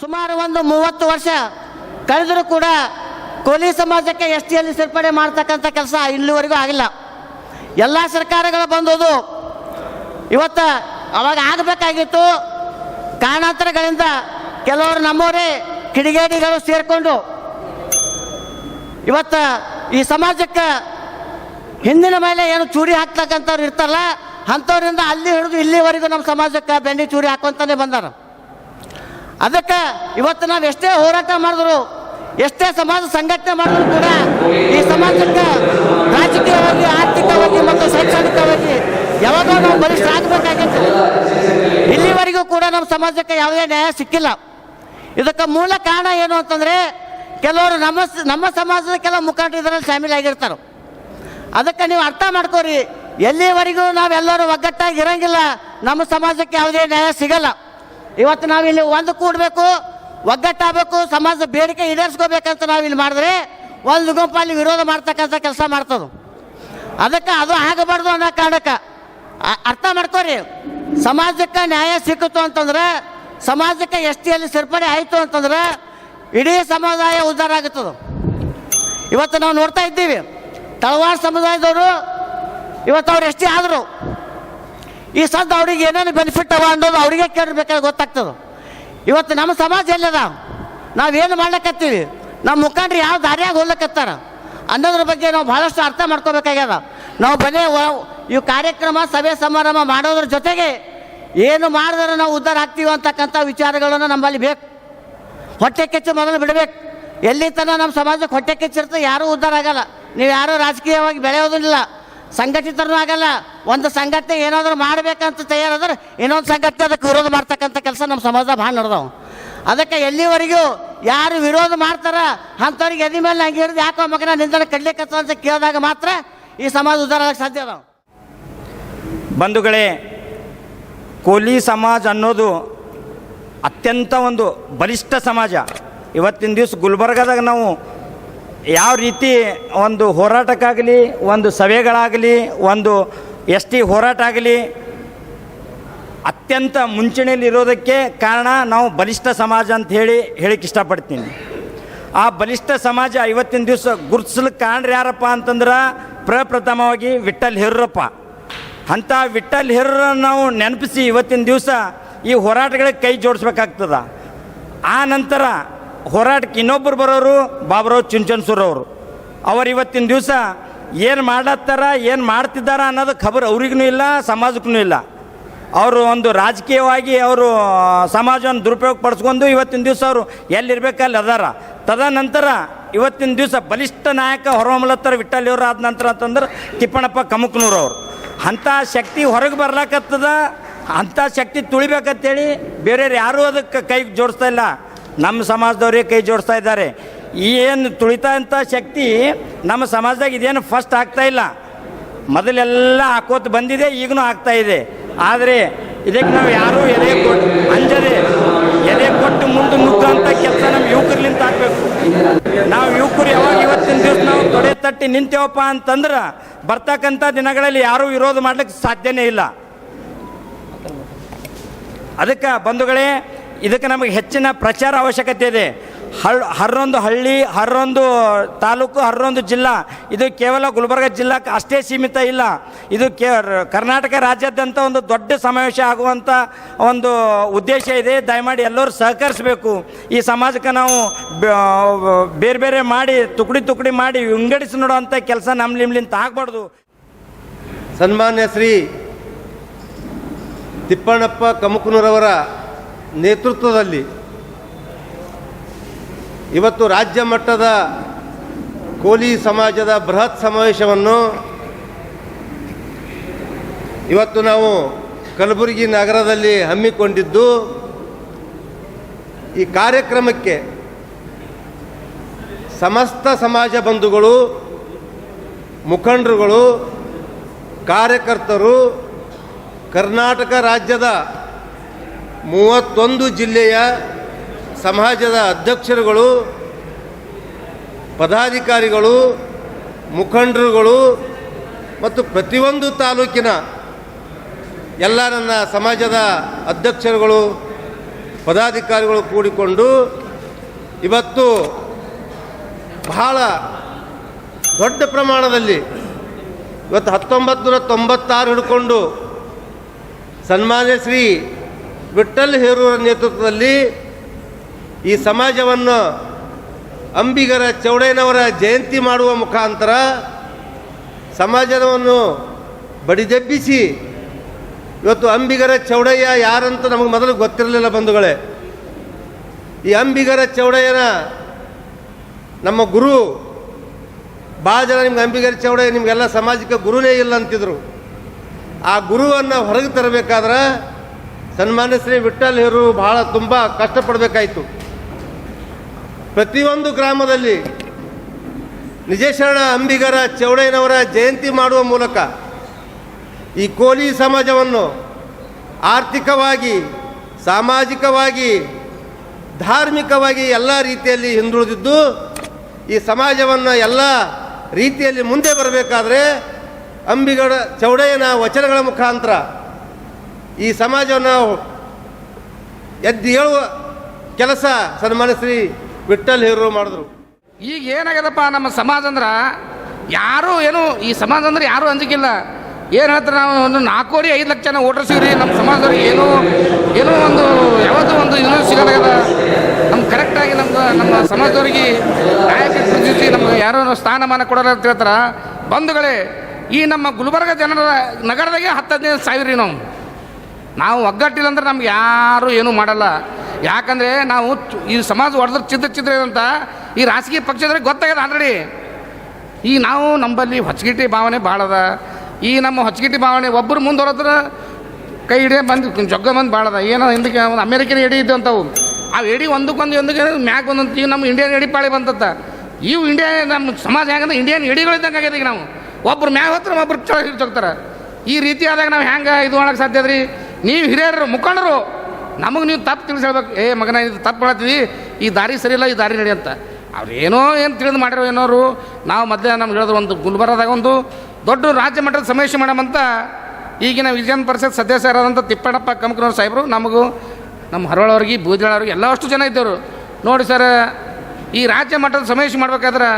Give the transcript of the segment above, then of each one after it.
ಸುಮಾರು ಒಂದು ಮೂವತ್ತು ವರ್ಷ ಕಳೆದರೂ ಕೂಡ ಕೋಲಿ ಸಮಾಜಕ್ಕೆ ಎಸ್ ಟಿಯಲ್ಲಿ ಸೇರ್ಪಡೆ ಮಾಡ್ತಕ್ಕಂಥ ಕೆಲಸ ಇಲ್ಲಿವರೆಗೂ ಆಗಿಲ್ಲ. ಎಲ್ಲ ಸರ್ಕಾರಗಳು ಬಂದೋದು ಇವತ್ತು ಅವಾಗ ಆಗಬೇಕಾಗಿತ್ತು. ಕಾರಣಾಂತರಗಳಿಂದ ಕೆಲವರು ನಮ್ಮವರೇ ಕಿಡಿಗೇಡಿಗಳು ಸೇರಿಕೊಂಡು ಇವತ್ತು ಈ ಸಮಾಜಕ್ಕೆ ಹಿಂದಿನ ಮೇಲೆ ಏನು ಚೂರಿ ಹಾಕ್ತಕ್ಕಂಥವ್ರು ಇರ್ತಾರಲ್ಲ, ಅಂಥವ್ರಿಂದ ಅಲ್ಲಿ ಹಿಡಿದು ಇಲ್ಲಿವರೆಗೂ ನಮ್ಮ ಸಮಾಜಕ್ಕೆ ಬೆಂಡಿ ಚೂರಿ ಹಾಕೊಂತಾನೆ ಬಂದಾರ. ಅದಕ್ಕೆ ಇವತ್ತು ನಾವು ಎಷ್ಟೇ ಹೋರಾಟ ಮಾಡಿದ್ರು, ಎಷ್ಟೇ ಸಮಾಜ ಸಂಘಟನೆ ಮಾಡಿದ್ರು ಕೂಡ ಈ ಸಮಾಜಕ್ಕೆ ರಾಜಕೀಯವಾಗಿ, ಆರ್ಥಿಕವಾಗಿ ಮತ್ತು ಶೈಕ್ಷಣಿಕವಾಗಿ ಯಾವಾಗ ನಾವು ಬಲಿಷ್ಠ ಆಗಬೇಕಾಗಿತ್ತು. ಇಲ್ಲಿವರೆಗೂ ಕೂಡ ನಮ್ಮ ಸಮಾಜಕ್ಕೆ ಯಾವುದೇ ನ್ಯಾಯ ಸಿಕ್ಕಿಲ್ಲ. ಇದಕ್ಕೆ ಮೂಲ ಕಾರಣ ಏನು ಅಂತಂದರೆ, ಕೆಲವರು ನಮ್ಮ ನಮ್ಮ ಸಮಾಜದ ಕೆಲವು ಮುಖಂಡರು ಇದರಲ್ಲಿ ಶಾಮೀಲಾಗಿರ್ತಾರೆ ಅದಕ್ಕೆ ನೀವು ಅರ್ಥ ಮಾಡ್ಕೋರಿ, ಎಲ್ಲಿವರೆಗೂ ನಾವೆಲ್ಲರೂ ಒಗ್ಗಟ್ಟಾಗಿ ಇರಂಗಿಲ್ಲ, ನಮ್ಮ ಸಮಾಜಕ್ಕೆ ಯಾವುದೇ ನ್ಯಾಯ ಸಿಗಲ್ಲ. ಇವತ್ತು ನಾವು ಇಲ್ಲಿ ಒಂದು ಕೂಡಬೇಕು, ಒಗ್ಗಟ್ಟಾಗಬೇಕು ಸಮಾಜದ ಬೇಡಿಕೆ ಈಡೇರಿಸ್ಕೋಬೇಕಂತ ನಾವು ಇಲ್ಲಿ ಮಾಡಿದ್ರೆ ಒಂದು ಗುಂಪಲ್ಲಿ ವಿರೋಧ ಮಾಡ್ತಕ್ಕಂಥ ಕೆಲಸ ಮಾಡ್ತದೆ. ಅದಕ್ಕೆ ಅದು ಆಗಬಾರ್ದು ಅನ್ನೋ ಕಾರಣಕ್ಕೆ ಅರ್ಥ ಮಾಡ್ಕೋರಿ. ಸಮಾಜಕ್ಕೆ ನ್ಯಾಯ ಸಿಕ್ಕಿತು ಅಂತಂದ್ರೆ, ಸಮಾಜಕ್ಕೆ ಎಸ್ ಟಿಯಲ್ಲಿ ಸೇರ್ಪಡೆ ಆಯಿತು ಅಂತಂದ್ರೆ ಇಡೀ ಸಮುದಾಯ ಉದ್ಧಾರ ಆಗುತ್ತದೆ. ಇವತ್ತು ನಾವು ನೋಡ್ತಾ ಇದ್ದೀವಿ, ತಳವಾರ ಸಮುದಾಯದವರು ಇವತ್ತು ಅವ್ರು ಎಷ್ಟೇ ಆದರು ಈ ಸದ್ದು ಅವ್ರಿಗೆ ಏನೇನು ಬೆನಿಫಿಟ್ ಅವ ಅನ್ನೋದು ಅವರಿಗೆ ಕೇಳಬೇಕಾದ್ರೆ ಗೊತ್ತಾಗ್ತದೆ. ಇವತ್ತು ನಮ್ಮ ಸಮಾಜ ಎಲ್ಲದ? ನಾವೇನು ಮಾಡ್ಲಕತ್ತೀವಿ? ನಮ್ಮ ಮುಖಂಡ್ರು ಯಾವ ದಾರಿಯಾಗ ಹೋಗ್ಲಿಕ್ಕತ್ತಾರ ಅನ್ನೋದ್ರ ಬಗ್ಗೆ ನಾವು ಭಾಳಷ್ಟು ಅರ್ಥ ಮಾಡ್ಕೋಬೇಕಾಗ್ಯದ. ನಾವು ಬನೇ ಈ ಕಾರ್ಯಕ್ರಮ, ಸಭೆ ಸಮಾರಂಭ ಮಾಡೋದ್ರ ಜೊತೆಗೆ ಏನು ಮಾಡಿದ್ರೆ ನಾವು ಉದ್ಧಾರ ಆಗ್ತೀವಿ ಅಂತಕ್ಕಂಥ ವಿಚಾರಗಳನ್ನು ನಮ್ಮಲ್ಲಿ ಬೇಕು. ಹೊಟ್ಟೆ ಕೆಚ್ಚು ಮೊದಲು ಬಿಡಬೇಕು. ಎಲ್ಲಿ ತನಕ ನಮ್ಮ ಸಮಾಜಕ್ಕೆ ಹೊಟ್ಟೆ ಕೆಚ್ಚಿರ್ತದೆ, ಯಾರೂ ಉದ್ಧಾರ ಆಗಲ್ಲ. ನೀವು ಯಾರೂ ರಾಜಕೀಯವಾಗಿ ಬೆಳೆಯೋದಿಲ್ಲ. ಸಂಘಟಿತರೂ ಆಗಲ್ಲ ಒಂದು ಸಂಘಟನೆ ಏನಾದರೂ ಮಾಡಬೇಕಂತ ತಯಾರಾದ್ರೆ ಇನ್ನೊಂದು ಸಂಘಟನೆ ಅದಕ್ಕೆ ವಿರೋಧ ಮಾಡ್ತಕ್ಕಂಥ ಕೆಲಸ ನಮ್ಮ ಸಮಾಜ ಭಾಳ ನಡೆದವು. ಅದಕ್ಕೆ ಎಲ್ಲಿವರೆಗೂ ಯಾರು ವಿರೋಧ ಮಾಡ್ತಾರ, ಅಂಥವ್ರಿಗೆ ಎದಿ ಮೇಲೆ ನಂಗೆ ಹಿಡಿದು ಯಾಕೋ ಮಗನ ನಿಂದನೆ ಕಡ್ಲಿಕ್ಕತ್ತ ಅಂತ ಕೇಳಿದಾಗ ಮಾತ್ರ ಈ ಸಮಾಜ ಉದ್ಧಾರ ಆಗಕ್ಕೆ ಸಾಧ್ಯ ಅದಾವೆ. ಬಂಧುಗಳೇ, ಕೋಲಿ ಸಮಾಜ ಅನ್ನೋದು ಅತ್ಯಂತ ಒಂದು ಬಲಿಷ್ಠ ಸಮಾಜ. ಇವತ್ತಿನ ದಿವಸ ಗುಲ್ಬರ್ಗದಾಗ ನಾವು ಯಾವ ರೀತಿ ಒಂದು ಹೋರಾಟಕ್ಕಾಗಲಿ, ಒಂದು ಸಭೆಗಳಾಗಲಿ, ಒಂದು ಎಸ್ ಟಿ ಹೋರಾಟ ಆಗಲಿ ಅತ್ಯಂತ ಮುಂಚೂಣಿಯಲ್ಲಿ ಇರೋದಕ್ಕೆ ಕಾರಣ ನಾವು ಬಲಿಷ್ಠ ಸಮಾಜ ಅಂತ ಹೇಳಿ ಹೇಳಕ್ಕೆ ಇಷ್ಟಪಡ್ತೀನಿ. ಆ ಬಲಿಷ್ಠ ಸಮಾಜ ಐವತ್ತಿನ ದಿವಸ ಗುರುತಿಸ್ಲಿಕ್ಕೆ ಕಾರಣ ಯಾರಪ್ಪ ಅಂತಂದ್ರೆ ಪ್ರಪ್ರಥಮವಾಗಿ ವಿಠಲ್ ಹಿರ್ರಪ್ಪ. ಅಂಥ ವಿಠಲ್ ಹಿರ್ರ ನಾವು ನೆನಪಿಸಿ ಇವತ್ತಿನ ದಿವಸ ಈ ಹೋರಾಟಗಳಿಗೆ ಕೈ ಜೋಡಿಸ್ಬೇಕಾಗ್ತದ. ಆ ನಂತರ ಹೋರಾಟಕ್ಕೆ ಇನ್ನೊಬ್ಬರು ಬರೋರು ಬಾಬುರಾವ್ ಚುಂಚನ್ಸೂರ್ ಅವರು. ಇವತ್ತಿನ ದಿವಸ ಏನು ಮಾಡತ್ತಾರ, ಏನು ಮಾಡ್ತಿದ್ದಾರ ಅನ್ನೋದು ಖಬರ್ ಅವ್ರಿಗೂ ಇಲ್ಲ, ಸಮಾಜಕ್ಕೂ ಇಲ್ಲ. ಅವರು ಒಂದು ರಾಜಕೀಯವಾಗಿ ಅವರು ಸಮಾಜವನ್ನು ದುರುಪಯೋಗ ಪಡಿಸ್ಕೊಂಡು ಇವತ್ತಿನ ದಿವಸ ಅವರು ಎಲ್ಲಿರ್ಬೇಕಲ್ಲಿ ಅದಾರ. ತದನಂತರ ಇವತ್ತಿನ ದಿವಸ ಬಲಿಷ್ಠ ನಾಯಕ ಹೊರಹೊಮ್ಮಲತ್ತರ ವಿಠಲಿಯವರು ಆದ ನಂತರ ಅಂತಂದ್ರೆ ತಿಪ್ಪಣ್ಣಪ್ಪ ಅವರು. ಅಂಥ ಶಕ್ತಿ ಹೊರಗೆ ಬರ್ಲಾಕತ್ತದ, ಅಂಥ ಶಕ್ತಿ ತುಳಿಬೇಕಂತೇಳಿ ಬೇರೆಯವ್ರು ಯಾರೂ ಅದಕ್ಕೆ ಕೈಗೆ ಜೋಡಿಸ್ತಾ ಇಲ್ಲ. ನಮ್ಮ ಸಮಾಜದವ್ರೇ ಕೈ ಜೋಡಿಸ್ತಾ ಇದ್ದಾರೆ. ಏನು ತುಳಿತಾ ಅಂತ ಶಕ್ತಿ ನಮ್ಮ ಸಮಾಜದಾಗ ಇದೇನು ಫಸ್ಟ್ ಆಗ್ತಾ ಇಲ್ಲ. ಮೊದಲೆಲ್ಲ ಹಾಕೋತ ಬಂದಿದೆ ಈಗಲೂ ಆಗ್ತಾ ಇದೆ. ಆದರೆ ಇದಕ್ಕೆ ನಾವು ಯಾರೂ ಎದೆ ಕೊಟ್ಟು ಅಂಜದೆ ಎದೆ ಕೊಟ್ಟು ಮುಂದೆ ನುಗ್ಗಂಥ ಕೆಲಸ ನಮ್ಮ ಯುವಕರ್ಲಿಂತ ಆಗಬೇಕು. ನಾವು ಯುವಕರು ಯಾವಾಗ ಇವತ್ತಿನ ದಿವಸ ನಾವು ತೊಡೆ ತಟ್ಟಿ ನಿಂತೇವಪ್ಪ ಅಂತಂದ್ರೆ ಬರ್ತಕ್ಕಂಥ ದಿನಗಳಲ್ಲಿ ಯಾರೂ ವಿರೋಧ ಮಾಡ್ಲಿಕ್ಕೆ ಸಾಧ್ಯನೇ ಇಲ್ಲ. ಅದಕ್ಕೆ ಬಂಧುಗಳೇ ಇದಕ್ಕೆ ನಮಗೆ ಹೆಚ್ಚಿನ ಪ್ರಚಾರ ಅವಶ್ಯಕತೆ ಇದೆ. ಹಳ್ ಹರೊಂದು ಹಳ್ಳಿ ಹರೊಂದು ತಾಲೂಕು ಹರೊಂದು ಜಿಲ್ಲಾ, ಇದು ಕೇವಲ ಗುಲ್ಬರ್ಗ ಜಿಲ್ಲಾಕ್ಕೆ ಅಷ್ಟೇ ಸೀಮಿತ ಇಲ್ಲ. ಇದು ಕೇ ಕರ್ನಾಟಕ ರಾಜ್ಯಾದ್ಯಂತ ಒಂದು ದೊಡ್ಡ ಸಮಾವೇಶ ಆಗುವಂಥ ಒಂದು ಉದ್ದೇಶ ಇದೆ. ದಯಮಾಡಿ ಎಲ್ಲರೂ ಸಹಕರಿಸಬೇಕು. ಈ ಸಮಾಜಕ್ಕೆ ನಾವು ಬೇರೆ ಬೇರೆ ಮಾಡಿ, ತುಕಡಿ ತುಕಡಿ ಮಾಡಿ ವಿಂಗಡಿಸಿ ನೋಡುವಂಥ ಕೆಲಸ ನಮ್ಮ ನಿಮ್ಲಿಂತ ಆಗಬಾರ್ದು. ಸನ್ಮಾನ್ಯ ಶ್ರೀ ತಿಪ್ಪಣ್ಣಪ್ಪ ಕಮಕನೂರವರ ನೇತೃತ್ವದಲ್ಲಿ ಇವತ್ತು ರಾಜ್ಯ ಮಟ್ಟದ ಕೋಲಿ ಸಮಾಜದ ಬೃಹತ್ ಸಮಾವೇಶವನ್ನು ಇವತ್ತು ನಾವು ಕಲಬುರಗಿ ನಗರದಲ್ಲಿ ಹಮ್ಮಿಕೊಂಡಿದ್ದು, ಈ ಕಾರ್ಯಕ್ರಮಕ್ಕೆ ಸಮಸ್ತ ಸಮಾಜ ಬಂಧುಗಳು, ಮುಖಂಡರುಗಳು, ಕಾರ್ಯಕರ್ತರು, ಕರ್ನಾಟಕ ರಾಜ್ಯದ ಮೂವತ್ತೊಂದು ಜಿಲ್ಲೆಯ ಸಮಾಜದ ಅಧ್ಯಕ್ಷರುಗಳು, ಪದಾಧಿಕಾರಿಗಳು, ಮುಖಂಡರುಗಳು ಮತ್ತು ಪ್ರತಿಯೊಂದು ತಾಲೂಕಿನ ಎಲ್ಲ ನನ್ನ ಸಮಾಜದ ಅಧ್ಯಕ್ಷರುಗಳು, ಪದಾಧಿಕಾರಿಗಳು ಕೂಡಿಕೊಂಡು ಇವತ್ತು ಬಹಳ ದೊಡ್ಡ ಪ್ರಮಾಣದಲ್ಲಿ ಇವತ್ತು ಹತ್ತೊಂಬತ್ತು ನೂರ ತೊಂಬತ್ತಾರು ಹಿಡ್ಕೊಂಡು ಸನ್ಮಾನ್ಯ ಶ್ರೀ ವಿಠ್ಠಲ್ ಹೇರೂರ ನೇತೃತ್ವದಲ್ಲಿ ಈ ಸಮಾಜವನ್ನು ಅಂಬಿಗರ ಚೌಡಯ್ಯನವರ ಜಯಂತಿ ಮಾಡುವ ಮುಖಾಂತರ ಸಮಾಜವನ್ನು ಬಡಿದೆಬ್ಬಿಸಿ ಇವತ್ತು ಅಂಬಿಗರ ಚೌಡಯ್ಯ ಯಾರಂತ ನಮಗೆ ಮೊದಲು ಗೊತ್ತಿರಲಿಲ್ಲ ಬಂಧುಗಳೇ. ಈ ಅಂಬಿಗರ ಚೌಡಯ್ಯನ ನಮ್ಮ ಗುರು ಭಾಳ ಜನ ನಿಮ್ಗೆ ಅಂಬಿಗರ ಚೌಡಯ್ಯ ನಿಮಗೆಲ್ಲ ಸಮಾಜಕ್ಕೆ ಗುರುನೇ ಇಲ್ಲ ಅಂತಿದ್ರು. ಆ ಗುರುವನ್ನು ಹೊರಗೆ ತರಬೇಕಾದ್ರೆ ಸನ್ಮಾನ್ಯ ಶ್ರೀ ವಿಠ್ಠಲ್ ಹೆರು ಬಹಳ ತುಂಬ ಕಷ್ಟಪಡಬೇಕಾಯಿತು. ಪ್ರತಿಯೊಂದು ಗ್ರಾಮದಲ್ಲಿ ನಿಜಶರಣ ಅಂಬಿಗರ ಚೌಡಯ್ಯನವರ ಜಯಂತಿ ಮಾಡುವ ಮೂಲಕ ಈ ಕೋಲಿ ಸಮಾಜವನ್ನು ಆರ್ಥಿಕವಾಗಿ, ಸಾಮಾಜಿಕವಾಗಿ, ಧಾರ್ಮಿಕವಾಗಿ ಎಲ್ಲ ರೀತಿಯಲ್ಲಿ ಹಿಂದುಳಿದಿದ್ದು, ಈ ಸಮಾಜವನ್ನು ಎಲ್ಲ ರೀತಿಯಲ್ಲಿ ಮುಂದೆ ಬರಬೇಕಾದ್ರೆ ಅಂಬಿಗರ, ಚೌಡಯ್ಯನ ವಚನಗಳ ಮುಖಾಂತರ ಈ ಸಮಾಜವನ್ನು ಎದ್ದು ಹೇಳುವ ಕೆಲಸ ಸನ್ಮಾನ ಶ್ರೀ ವಿಠ್ಠಲ್ ಹೀರೋ ಮಾಡಿದ್ರು. ಈಗ ಏನಾಗ್ಯದಪ್ಪ ನಮ್ಮ ಸಮಾಜ ಅಂದ್ರೆ ಯಾರೂ ಏನು, ಈ ಸಮಾಜ ಅಂದ್ರೆ ಯಾರೂ ಅಂಜಿಕಿಲ್ಲ. ಏನು ಹೇಳ್ತಾರೆ ನಾವು, ಒಂದು ನಾಲ್ಕು ಕೋಟಿ, ಐದು ಲಕ್ಷ ಜನ ಓಟರ್ ಸಿಗ್ರಿ ನಮ್ಮ ಸಮಾಜದವ್ರಿಗೆ ಏನೋ ಏನೋ ಒಂದು ಯಾವುದು ಒಂದು ಇನ್ನೂ ಸಿಗೋದಾಗದ ನಮ್ಗೆ ಕರೆಕ್ಟಾಗಿ ನಮ್ಗೆ, ನಮ್ಮ ಸಮಾಜದವ್ರಿಗೆ ನಾಯಕ ಜೊತೆ ನಮ್ಗೆ ಯಾರೋ ಸ್ಥಾನಮಾನ ಕೊಡೋಲ್ಲ ಅಂತ ಹೇಳ್ತಾರೆ. ಬಂಧುಗಳೇ, ಈ ನಮ್ಮ ಗುಲ್ಬರ್ಗ ಜನರ ನಗರದಾಗೆ ಹತ್ತು ಹದಿನೈದು ಸಾವಿರ ರೀ ನಾವು. ನಾವು ಒಗ್ಗಟ್ಟಿಲ್ಲ ಅಂದ್ರೆ ನಮ್ಗೆ ಯಾರು ಏನೂ ಮಾಡಲ್ಲ. ಯಾಕಂದರೆ ನಾವು ಈ ಸಮಾಜ ಹೊಡೆದ್ರೆ ಚಿದ್ರ ಚಿದ್ರ ಅಂತ ಈ ರಾಜಕೀಯ ಪಕ್ಷದ್ರೆ ಗೊತ್ತಾಗದ ಆಲ್ರೆಡಿ ಈ ನಾವು ನಂಬಲ್ಲಿ ಹೊಚ್ಚಗಿಟ್ಟಿ ಭಾವನೆ ಭಾಳ ಅದ ಈ ನಮ್ಮ ಹೊಚ್ಚಗಿಟ್ಟಿ ಭಾವನೆ ಒಬ್ಬರು ಮುಂದೆ ಹೊರದ್ರೆ ಕೈ ಹಿಡಿಯ ಬಂದು ಜಗ್ಗ ಬಂದು ಭಾಳ ಅದ ಏನೋ ಹಿಂದಕ್ಕೆ ಒಂದು ಅಮೇರಿಕನ್ ಎಡಿ ಇದ್ದು ಅಂತವು. ಆ ಎಡಿ ಒಂದಕ್ಕೊಂದು ಒಂದಕ್ಕೆ ಮ್ಯಾಗ ಬಂದಂತ ಈಗ ನಮ್ಮ ಇಂಡಿಯನ್ ಎಡಿ ಪಾಳಿ ಬಂತತ್ತ ಇವು ಇಂಡಿಯಾ ನಮ್ಮ ಸಮಾಜ ಹೆಂಗಂದ್ರೆ ಇಂಡಿಯನ್ ಎಡಿಗಳಿದ್ದಂಗೆ ಈಗ ನಾವು. ಒಬ್ರು ಮ್ಯಾಗ ಹೋಗ್ತಾರೆ ಒಬ್ರು ಕೆಳಗೆ ಹಿಡ್ತೋಗ್ತಾರೆ ಈ ರೀತಿ ಆದಾಗ ನಾವು ಹೆಂಗೆ ಇದು ಮಾಡೋಕ್ಕೆ ಸಾಧ್ಯ ಅದ್ರಿ? ನೀವು ಹಿರಿಯರು, ಮುಖಂಡರು, ನಮಗೆ ನೀವು ತಪ್ಪು ತಿಳಿಸಿ ಹೇಳ್ಬೇಕು ಏ ಮಗನ, ಇದು ತಪ್ಪು ಮಾಡ್ತೀವಿ ಈ ದಾರಿ ಸರಿಯಿಲ್ಲ ಈ ದಾರಿ ನಡಿ ಅಂತ. ಅವ್ರು ಏನೋ ತಿಳಿದು ಮಾಡಿರೋ ಏನೋರು, ನಾವು ಮೊದಲೇ ನಮ್ಗೆ ಹೇಳಿದ್ರು ಒಂದು ಗುಲ್ಬರ್ಗದಾಗ ಒಂದು ದೊಡ್ಡ ರಾಜ್ಯ ಮಟ್ಟದ ಸಮಾವೇಶ ಮಾಡಮಂತ ಈಗಿನ ವಿಜಯನ್ ಪರಿಷತ್ ಸದಸ್ಯರಾದಂಥ ತಿಪ್ಪಣ್ಣಪ್ಪ ಕಮಕನವ್ರ ಸಾಹೇಬರು, ನಮಗೂ ನಮ್ಮ ಹರವಳವ್ರಿಗೆ, ಬೂದಿಗಳವ್ರಿಗೆ ಎಲ್ಲ ಅಷ್ಟು ಜನ ಇದ್ದವರು. ನೋಡಿ ಸರ್, ಈ ರಾಜ್ಯ ಮಟ್ಟದ ಸಮಾವೇಶ ಮಾಡಬೇಕಾದ್ರೆ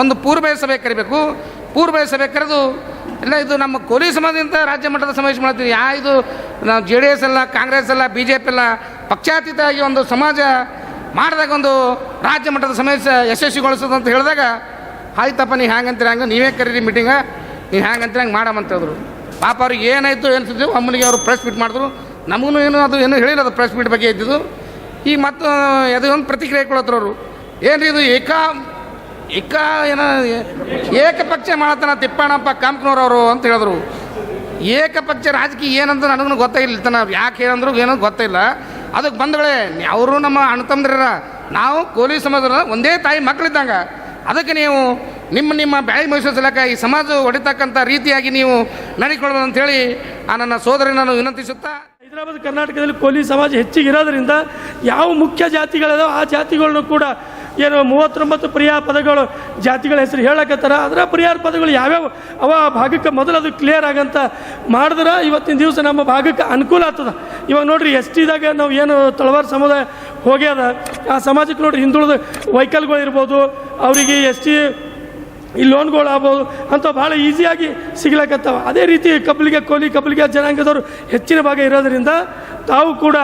ಒಂದು ಪೂರ್ವ ಸಭೆ ಕರಿಬೇಕು. ಪೂರ್ವ ಸಭೆ ಕರೆದು ಎಲ್ಲ ಇದು ನಮ್ಮ ಕೋಲಿ ಸಮಾಜದಿಂದ ರಾಜ್ಯ ಮಟ್ಟದ ಸಮಾವೇಶ ಮಾಡ್ತೀವಿ. ಯಾ, ಇದು ನಾವು ಜೆ ಡಿ ಎಸ್ ಅಲ್ಲ, ಕಾಂಗ್ರೆಸ್ ಅಲ್ಲ, ಬಿ ಜೆ ಪಿ ಅಲ್ಲ, ಪಕ್ಷಾತೀತವಾಗಿ ಒಂದು ಸಮಾಜ ಮಾಡಿದಾಗ ಒಂದು ರಾಜ್ಯ ಮಟ್ಟದ ಸಮಾವೇಶ ಯಶಸ್ವಿಗೊಳಿಸೋದು ಅಂತ ಹೇಳಿದಾಗ, ಆಯ್ತಪ್ಪ ನೀವು ಹ್ಯಾಂಗಂತೀರ, ಹಂಗೆ ನೀವೇ ಕರೀರಿ ಮೀಟಿಂಗ ನೀವು ಹ್ಯಾಂಗಂತೀರ, ಹಂಗೆ ಮಾಡಮಂತ ಹೇಳಿದ್ರು. ಪಾಪ ಅವ್ರಿಗೆ ಏನಾಯಿತು ಅನ್ಸಿದ್ದು ಅಮ್ಮನಿಗೆ ಅವರು ಪ್ರೆಸ್ ಮೀಟ್ ಮಾಡಿದ್ರು. ನಮಗೂ ಏನು, ಅದು ಏನು ಹೇಳಿಲ್ಲ, ಅದು ಪ್ರೆಸ್ ಮೀಟ್ ಬಗ್ಗೆ ಇದ್ದಿದ್ದು. ಈ ಮತ್ತು, ಅದು ಒಂದು ಪ್ರತಿಕ್ರಿಯೆ ಕೊಡತ್ರ ಅವರು. ರೀ ಇದು ಏಕಾ ಏಕ ಏನ ಏಕಪಕ್ಷ ಮಾಡತನ ತಿಪ್ಪಣ್ಣಪ್ಪ ಕಾಂಪ್ನವ್ರವರು ಅಂತ ಹೇಳಿದ್ರು. ಏಕಪಕ್ಷ ರಾಜಕೀಯ ಏನಂತ ನನಗೂ ಗೊತ್ತಾಗಿಲ್ಲ ತನ ಯಾಕೆ ಏನಂದ್ರು ಏನೋ ಗೊತ್ತಿಲ್ಲ ಅದಕ್ಕೆ ಬಂದಳೆ ಅವರು ನಮ್ಮ ಅಣ್ಣ ತಮ್ಮದ್ರ ನಾವು ಕೋಲಿ ಸಮಾಜದ ಒಂದೇ ತಾಯಿ ಮಕ್ಕಳಿದ್ದಂಗೆ ಅದಕ್ಕೆ ನೀವು ನಿಮ್ಮ ನಿಮ್ಮ ಬ್ಯಾಳಿ ಮೈಸೂರು ಸಲಕ ಈ ಸಮಾಜ ಹೊಡಿತಕ್ಕಂಥ ರೀತಿಯಾಗಿ ನೀವು ನಡಿಕೊಳ್ಬೋದು ಅಂತೇಳಿ ಆ ನನ್ನ ಸೋದರಿ ನಾನು ವಿನಂತಿಸುತ್ತಾ. ಹೈದರಾಬಾದ್, ಕರ್ನಾಟಕದಲ್ಲಿ ಕೋಲಿ ಸಮಾಜ ಹೆಚ್ಚಿಗೆ ಇರೋದರಿಂದ ಯಾವ ಮುಖ್ಯ ಜಾತಿಗಳಿದಾವೆ ಆ ಜಾತಿಗಳನ್ನು ಕೂಡ ಏನು ಮೂವತ್ತೊಂಬತ್ತು ಪ್ರಿಯ ಪದಗಳು ಜಾತಿಗಳ ಹೆಸರು ಹೇಳಕತ್ತಾರ ಅದರ ಪ್ರಿಯಾರ ಪದಗಳು ಯಾವ್ಯಾವ? ಅವ ಭಾಗಕ್ಕೆ ಮೊದಲು ಅದು ಕ್ಲಿಯರ್ ಆಗಂತ ಮಾಡಿದ್ರೆ ಇವತ್ತಿನ ದಿವಸ ನಮ್ಮ ಭಾಗಕ್ಕೆ ಅನುಕೂಲ ಆಗ್ತದ. ಇವಾಗ ನೋಡ್ರಿ ಎಸ್ ಟಿದಾಗ ನಾವು ಏನು ತಳವಾರ ಸಮುದಾಯ ಹೋಗ್ಯದ, ಆ ಸಮಾಜಕ್ಕೆ ನೋಡ್ರಿ ಹಿಂದುಳಿದ ವೈಕಲ್ಗಳು ಇರ್ಬೋದು, ಅವರಿಗೆ ಎಸ್ ಟಿ ಈ ಲೋನ್ಗಳು ಆಗ್ಬೋದು. ಅಂತ ಭಾಳ ಈಸಿಯಾಗಿ ಸಿಗ್ಲಾಕತ್ತವ. ಅದೇ ರೀತಿ ಕಬ್ಬಲಿಗೆ ಕೋಲಿ ಕಬ್ಬಲಿಗೆ ಜನಾಂಗದವರು ಹೆಚ್ಚಿನ ಭಾಗ ಇರೋದರಿಂದ ತಾವು ಕೂಡ